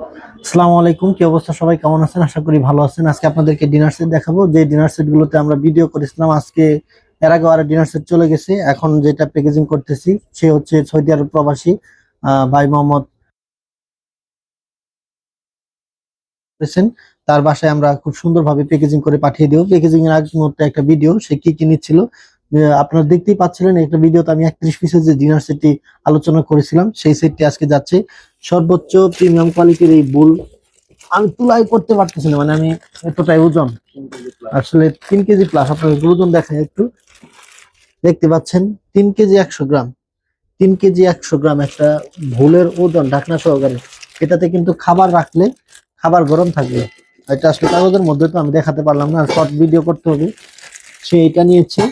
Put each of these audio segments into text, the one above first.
আসসালামু আলাইকুম, কি অবস্থা সবাই? কেমন আছেন? আশা করি ভালো আছেন। আজকে আপনাদেরকে ডিনার সেট দেখাবো। যে ডিনার সেট গুলোতে আমরা ভিডিও করেছিলাম, আজকে এর আগে আর ডিনার সেট চলে গেছে। এখন যেটা প্যাকেজিং করতেছি, সে হচ্ছে সৌদি আরব প্রবাসী ভাই মোহাম্মদ করেছেন তার বাসায় আমরা খুব সুন্দরভাবে প্যাকেজিং করে পাঠিয়ে দিও প্যাকেজিং এর আগ মুহূর্তে একটা ভিডিও সে কি কি নিচ্ছিল? আপনারা দেখতেই পাচ্ছিলেন, একটা ভিডিওতে আমি একত্রিশ পিসের যে ডিনার সেটটি আলোচনা করেছিলাম, সেই সেটটি আজকে যাচ্ছে। সর্বোচ্চ প্রিমিয়াম কোয়ালিটির এই বুল আমি তুলাই করতে পারতেছি না মানে আমি এতটাই ওজন। আসলে তিন কেজি প্লাস আপনার ওজন দেখেন একটু। দেখতে পাচ্ছেন, তিন কেজি একশো গ্রাম। তিন কেজি একশো গ্রাম একটা ভুলের ওজন ঢাকনা সহকারে। এটাতে কিন্তু খাবার রাখলে খাবার গরম থাকবে। এটা আসলে কাগজের মধ্যে তো আমি দেখাতে পারলাম না শর্ট ভিডিও করতে হবে। সে এটা নিয়েছে,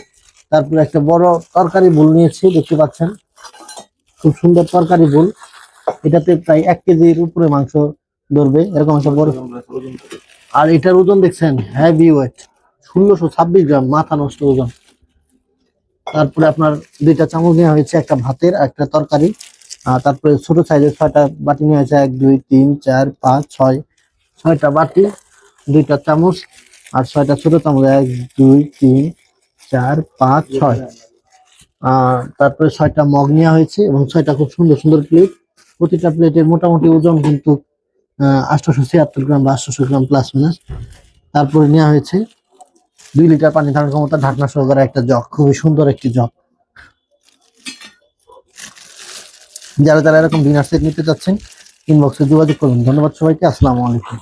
তারপরে একটা বড় তরকারি ভুল নিয়েছে, দেখতে পাচ্ছেন। খুব সুন্দর তরকারি বুল এটাতে প্রায় এক কেজির উপরে মাংস ধরবে, এরকম একটা বড় আর এটার ওজন দেখছেন হ্যাভি ওয়েট ষোলোশো ছাব্বিশ গ্রাম, মাথা নষ্ট ওজন। তারপরে আপনার দুইটা চামচ নেওয়া হয়েছে, একটা ভাতের একটা তরকারি। তারপরে ছোট সাইজের ছয়টা বাটি নেওয়া হয়েছে, এক, দুই, তিন, চার, পাঁচ, ছয়, ছয়টা বাটি, দুইটা চামচ আর ছয়টা ছোট চামচ, এক, দুই, তিন, চার, পাঁচ, ছয়। আর তারপরে ছয়টা মগ নেওয়া হয়েছে এবং ছয়টা খুব সুন্দর সুন্দর প্লেট প্রতিটা প্লেটের মোটামুটি ওজন কিন্তু আটশোশো ছিয়াত্তর গ্রাম বা আটশোশো গ্রাম প্লাস মাইনাস তারপরে নেওয়া হয়েছে দুই লিটার পানি ধারণ ক্ষমতা, ঢাকনা সহকারে একটা জগ, খুবই সুন্দর একটি জগ। যারা যারা এরকম ডিনার সেট নিতে চাচ্ছেন ইনবক্সে যোগাযোগ করুন। ধন্যবাদ সবাইকে, আসসালামু আলাইকুম।